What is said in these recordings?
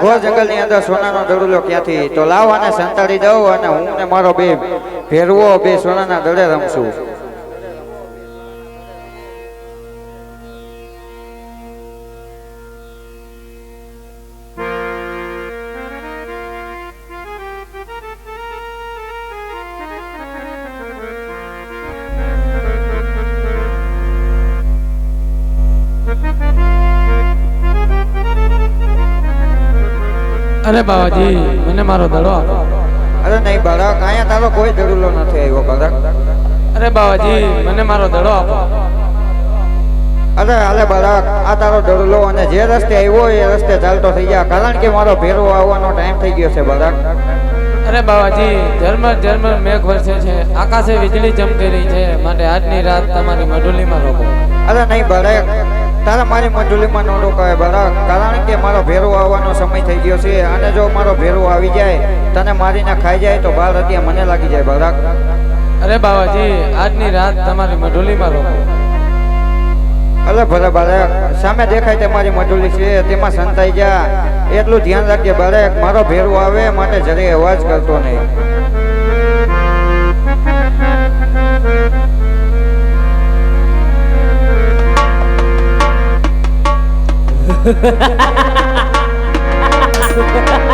ઘોર જંગલની અંદર સોનાનો દડુલો ક્યાંથી? તો લાવ અને સંતાડી દઉં અને હું ને મારો બે ભેરવો બે સોનાના દડે રમશું. અરે બાવાજી મને મારો દડો આપો. અરે નહીં બાળક અહીંયા તારો કોઈ દડુલો નથી આવ્યો બાળક. અરે બાવાજી મને મારો દડો આપો. અરે અરે બાળક આ તારો દડુલો અને જે રસ્તે આવ્યો એ રસ્તે ચાલતો થઈ ગયા. કારણ કે મારો ભેરો આવવાનો ટાઈમ થઈ ગયો છે બાળક. અરે બાવાજી ઝરમર ઝરમર મેઘ વરસે છે. આકાશે વીજળી ચમકી રહી છે. માટે આજની રાત તમારી મઢુલીમાં રોકો. અરે નહીં બાળક તારા મારી મજૂરીમાં ન રોકાય બાળક. કારણ કે મારો ભેરો આવવાનો સમય થઈ ગયો છે અને જો મારો ભેરો આવી જાય તને મારીને ખાઈ જાય તો બાળ અત્યારે મને લાગી જાય બાળક. અરે બાવાજી આજની રાત તમારી મઢુલીમાં રોકો. અરે ભલે બાળક સામે દેખાય તે મારી મજૂરી છે તેમાં સંતાઈ જા. એટલું ધ્યાન રાખજે બાળક મારો ભેરવો આવે માટે જરી અવાજ કરતો નહીં. Ha ha ha ha!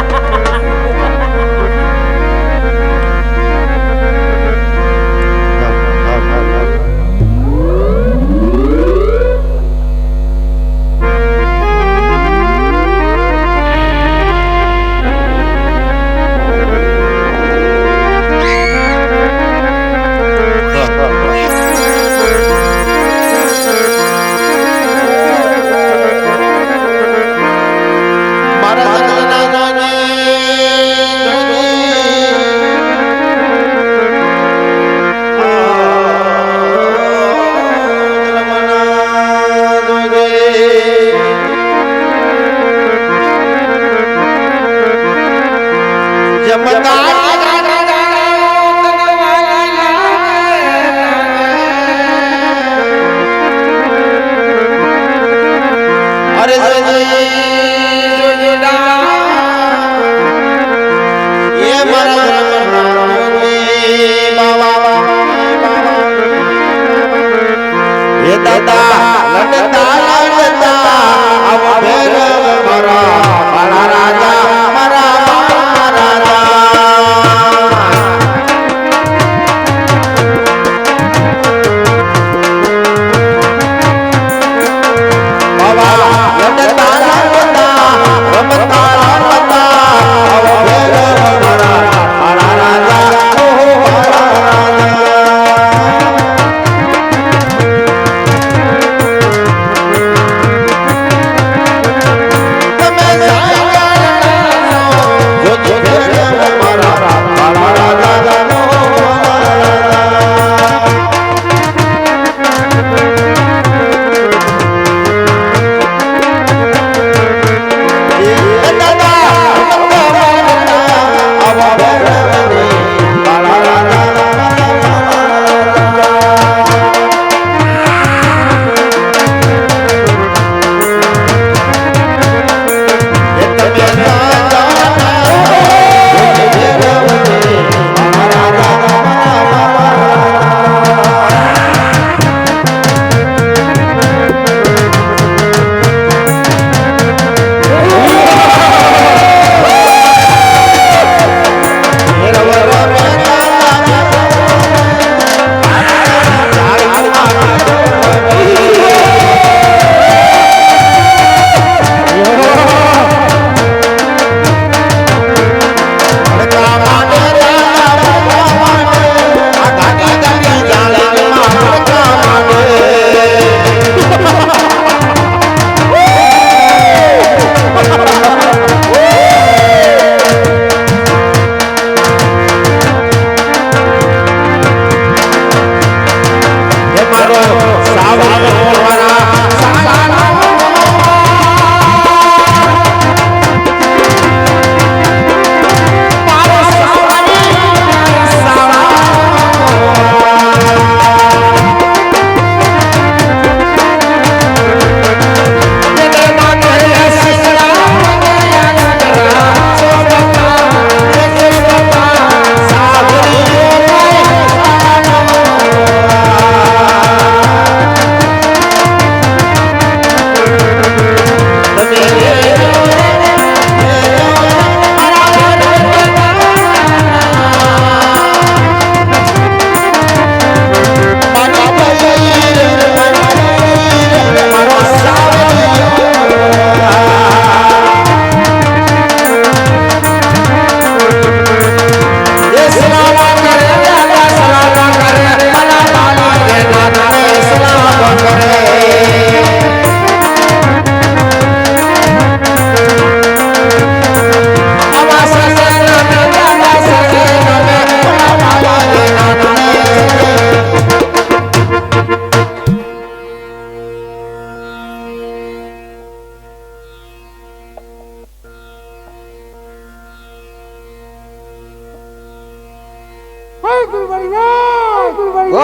બોલ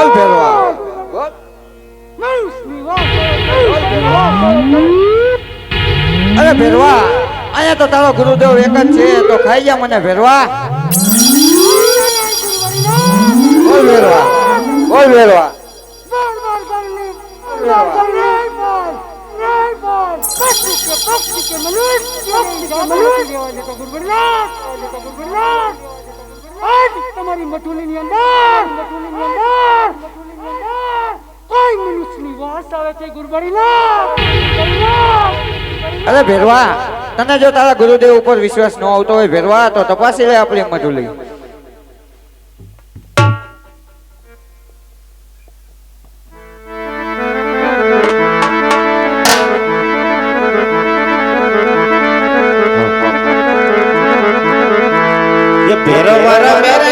ભેરવા બોલ અરે ભેરવા અહીંયા તો તારો ગુરુદેવ એક જ છે તો ખાઈ જા મને ભેરવા બોલ ભેરવા બોલ ભેરવા તમારી મટુલીની અંદર મટુલીની અંદર મટુલીની અંદર કોઈ મનુષ્યની વાસ આવે છે ગુરબડીના અરે ભેરવા તને જો તારા ગુરુદેવ ઉપર વિશ્વાસ ન આવતો હોય ભેરવા તો તપાસી લે આપણી મજુલી ભેરવા મેરે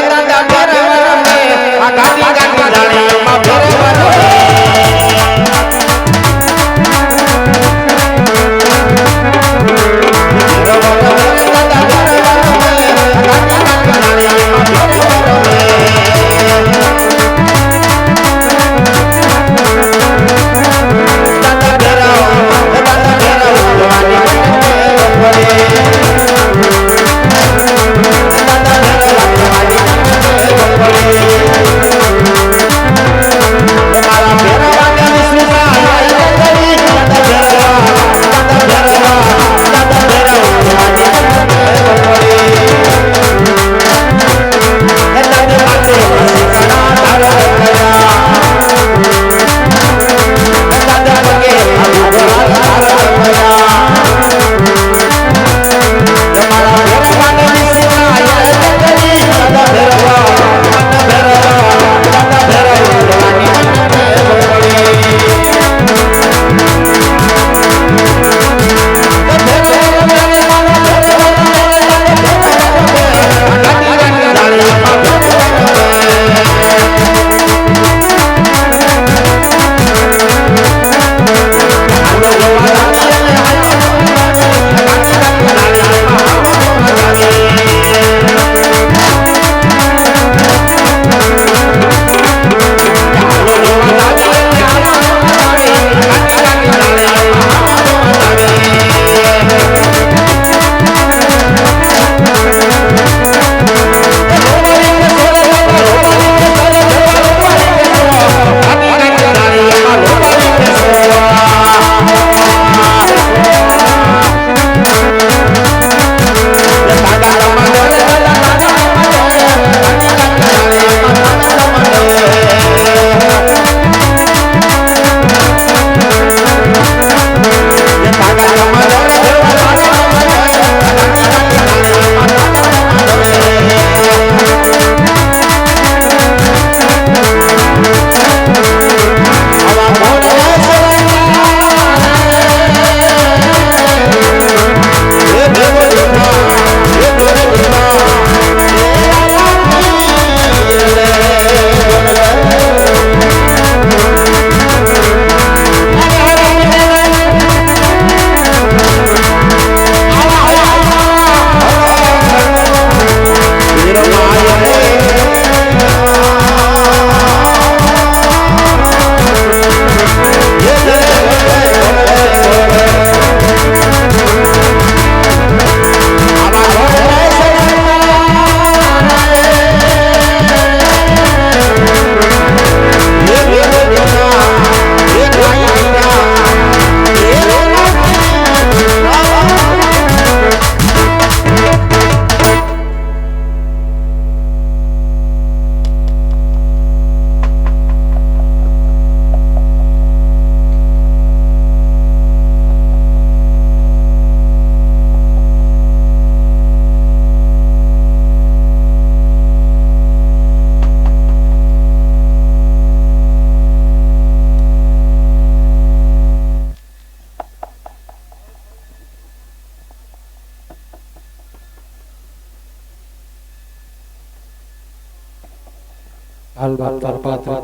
હાલ વાત તાર પાત્ર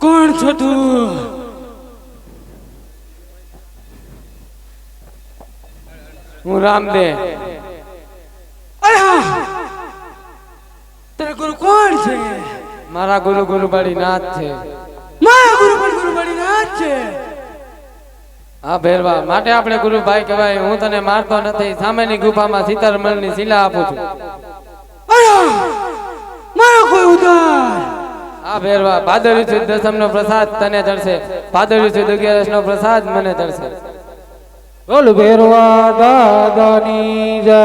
કોણ છો તું? હું રામદેવ તારા ગુરુ કોણ છે? મારા ગુરુ ગુરુબાડી નાથ છે. મારા ગુરુ પણ ગુરુબડી નાથ છે. હા ભેરવા માટે આપણે ગુરુભાઈ કહેવાય. હું તને મારતો નથી. સામેની ગુફામાં સીતારમણની શિલા આપું છું. કોઈ ઉદાર હા ભેરવા ભાદરવી છે દસમ નો પ્રસાદ તને ચડશે ભાદરવી છે અગિયારસ નો પ્રસાદ મને ચડશે બોલ ભેરવા દાદાની જય.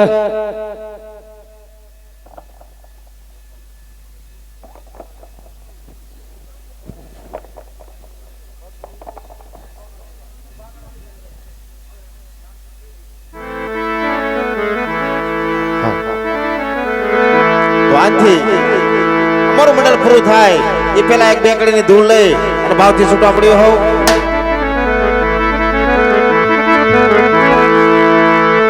અમારું મંડળ પૂરું થાય. એ પેલા એક બેકડીની ધૂળ લઈ અને ભાવથી છૂટા પડ્યો હોવ